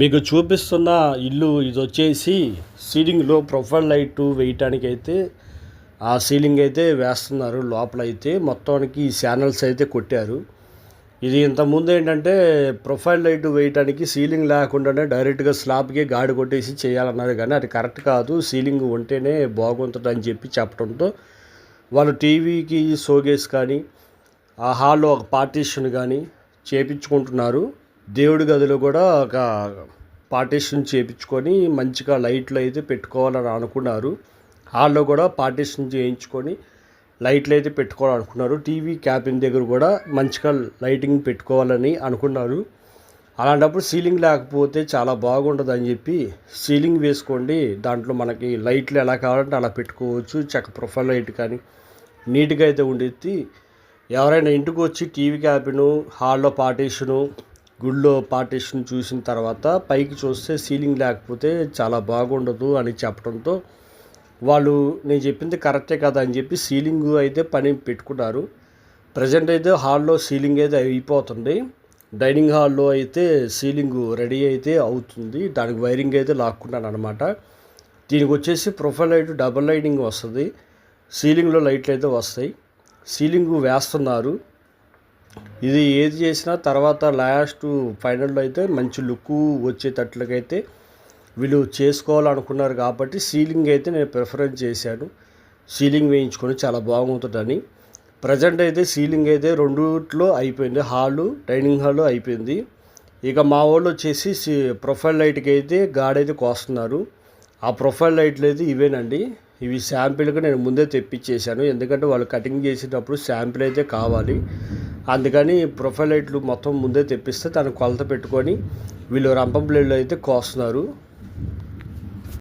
మీకు చూపిస్తున్న ఇల్లు ఇది వచ్చేసి సీలింగ్లో ప్రొఫైల్ లైట్ వేయటానికి అయితే ఆ సీలింగ్ అయితే వేస్తున్నారు. లోపల అయితే మొత్తానికి ఈ శానల్స్ అయితే కొట్టారు. ఇది ఇంతకుముందు ఏంటంటే ప్రొఫైల్ లైట్ వేయటానికి సీలింగ్ లేకుండానే డైరెక్ట్గా స్లాబ్కి గాడి కొట్టేసి చేయాలన్నారు కానీ అది కరెక్ట్ కాదు. సీలింగ్ ఉంటేనే బాగుంటుంది అని చెప్పి చెప్పడంతో వాళ్ళు టీవీకి షోకేస్ కానీ ఆ హాల్లో ఒక పార్టీషన్ కానీ చేపించుకుంటున్నారు. దేవుడి గదిలో కూడా ఒక పార్టీషన్ చేపించుకొని మంచిగా లైట్లు అయితే పెట్టుకోవాలని అనుకున్నారు. హాల్లో కూడా పార్టీషన్ చేయించుకొని లైట్లు అయితే పెట్టుకోవాలనుకున్నారు టీవీ క్యాబిన్ దగ్గర కూడా మంచిగా లైటింగ్ పెట్టుకోవాలని అనుకున్నారు. అలాంటప్పుడు సీలింగ్ లేకపోతే చాలా బాగుంటుంది అని చెప్పి సీలింగ్ వేసుకోండి. దాంట్లో మనకి లైట్లు ఎలా కావాలంటే అలా పెట్టుకోవచ్చు. చక్క ప్రొఫైల్ లైట్ కానీ నీట్గా అయితే ఉండేది. ఎవరైనా ఇంటికి వచ్చి టీవీ క్యాబిను హాల్లో పార్టీషను గుళ్ళో పార్టీషన్ చూసిన తర్వాత పైకి చూస్తే సీలింగ్ లేకపోతే చాలా బాగుండదు అని చెప్పడంతో వాళ్ళు నేను చెప్పింది కరెక్టే కదా అని చెప్పి సీలింగ్ అయితే పని పెట్టుకున్నారు. ప్రజెంట్ అయితే హాల్లో సీలింగ్ అయితే అయిపోతుంది. డైనింగ్ హాల్లో అయితే సీలింగ్ రెడీ అయితే అవుతుంది. దానికి వైరింగ్ అయితే లాక్కున్నాను అనమాట దీనికి వచ్చేసి ప్రొఫైల్ లైట్ డబల్ లైటింగ్ వస్తుంది. సీలింగ్లో లైట్లు అయితే వస్తాయి. సీలింగ్ వేస్తున్నారు. ఇది ఏది చేసినా తర్వాత లాస్ట్ ఫైనల్లో అయితే మంచి లుక్ వచ్చేటట్లుగైతే వీళ్ళు చేసుకోవాలనుకున్నారు కాబట్టి సీలింగ్ అయితే నేను ప్రిఫరెన్స్ చేశాను. సీలింగ్ వేయించుకొని చాలా బాగుంటుందని. ప్రజెంట్ అయితే సీలింగ్ అయితే రెండుట్లో అయిపోయింది. హాలు డైనింగ్ హాల్ అయిపోయింది. ఇక మా వాళ్ళు వచ్చేసి ప్రొఫైల్ లైట్కి అయితే గాడైతే కోస్తున్నారు. ఆ ప్రొఫైల్ లైట్లు అయితే ఇవేనండి. ఇవి శాంపిల్కి నేను ముందే తెప్పించేశాను. ఎందుకంటే వాళ్ళు కటింగ్ చేసేటప్పుడు శాంపిల్ అయితే కావాలి. అందుకని ప్రొఫైలైట్లు మొత్తం ముందే తెప్పిస్తే తను కొలత పెట్టుకొని వీళ్ళు రంపం బ్లేడ్లో అయితే కోస్తున్నారు.